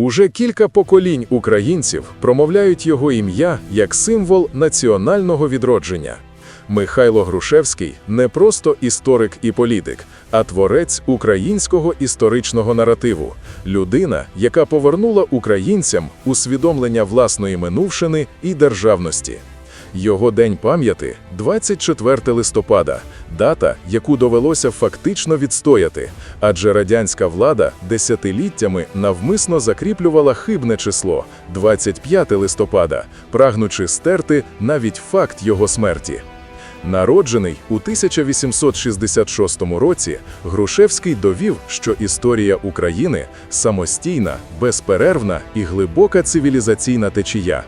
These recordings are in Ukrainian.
Уже кілька поколінь українців промовляють його ім'я як символ національного відродження. Михайло Грушевський не просто історик і політик, а творець українського історичного наративу, людина, яка повернула українцям усвідомлення власної минувшини і державності. Його день пам'яті 24 листопада, дата, яку довелося фактично відстояти, адже радянська влада десятиліттями навмисно закріплювала хибне число 25 листопада, прагнучи стерти навіть факт його смерті. Народжений у 1866 році, Грушевський довів, що історія України самостійна, безперервна і глибока цивілізаційна течія.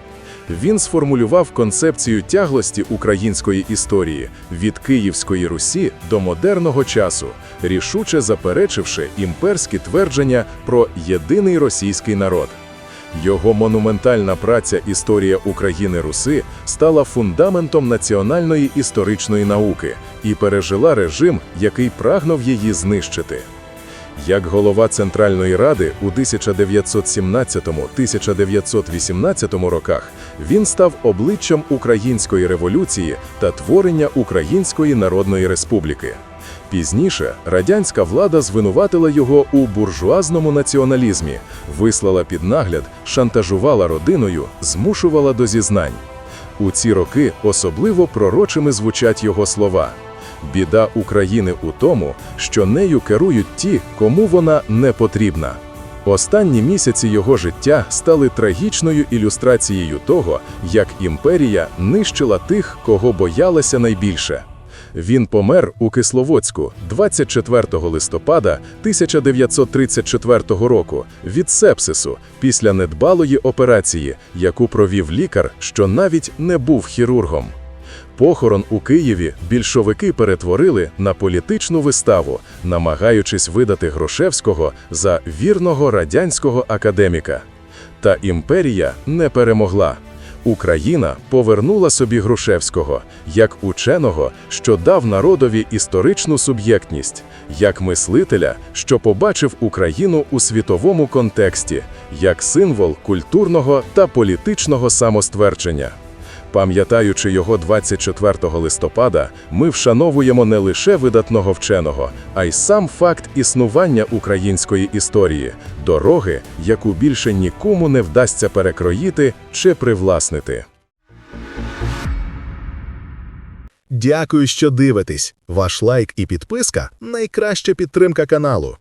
Він сформулював концепцію тяглості української історії від Київської Русі до модерного часу, рішуче заперечивши імперські твердження про єдиний російський народ. Його монументальна праця Історія України Руси стала фундаментом національної історичної науки і пережила режим, який прагнув її знищити. Як голова Центральної Ради у 1917-1918 роках він став обличчям Української революції та творення Української Народної Республіки. Пізніше радянська влада звинуватила його у буржуазному націоналізмі, вислала під нагляд, шантажувала родиною, змушувала до зізнань. У ці роки особливо пророчими звучать його слова. Біда України у тому, що нею керують ті, кому вона не потрібна. Останні місяці його життя стали трагічною ілюстрацією того, як імперія нищила тих, кого боялася найбільше. Він помер у Кисловодську 24 листопада 1934 року від сепсису після недбалої операції, яку провів лікар, що навіть не був хірургом. Похорон у Києві більшовики перетворили на політичну виставу, намагаючись видати Грушевського за вірного радянського академіка. Та імперія не перемогла. Україна повернула собі Грушевського як ученого, що дав народові історичну суб'єктність, як мислителя, що побачив Україну у світовому контексті, як символ культурного та політичного самоствердження. Пам'ятаючи його 24 листопада, ми вшановуємо не лише видатного вченого, а й сам факт існування української історії, дороги, яку більше нікому не вдасться перекроїти чи привласнити. Дякую, що дивитесь. Ваш лайк і підписка найкраща підтримка каналу.